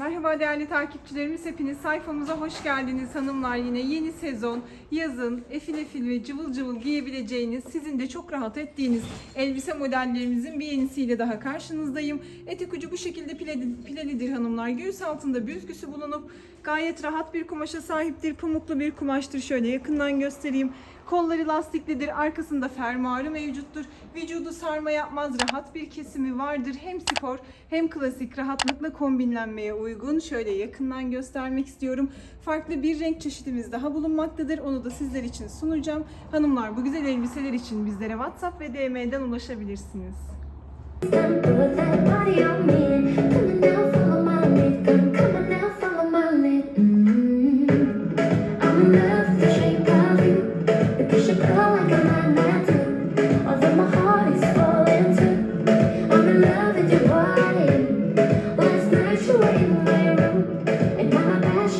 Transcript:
Merhaba değerli takipçilerimiz, hepiniz sayfamıza hoş geldiniz hanımlar. Yine yeni sezon, yazın efil efil ve cıvıl cıvıl giyebileceğiniz, sizin de çok rahat ettiğiniz elbise modellerimizin bir yenisiyle daha karşınızdayım. Etek ucu bu şekilde pileli- pilelidir hanımlar. Göğüs altında büzgüsü bulunup gayet rahat bir kumaşa sahiptir. Pamuklu bir kumaştır. Şöyle yakından göstereyim. Kolları lastiklidir, arkasında fermuarı mevcuttur. Vücudu sarma yapmaz, rahat bir kesimi vardır. Hem spor hem klasik rahatlıkla kombinlenmeye uygun. Şöyle yakından göstermek istiyorum. Farklı bir renk çeşidimiz daha bulunmaktadır. Onu da sizler için sunacağım. Hanımlar bu güzel elbiseler için bizlere WhatsApp ve DM'den ulaşabilirsiniz.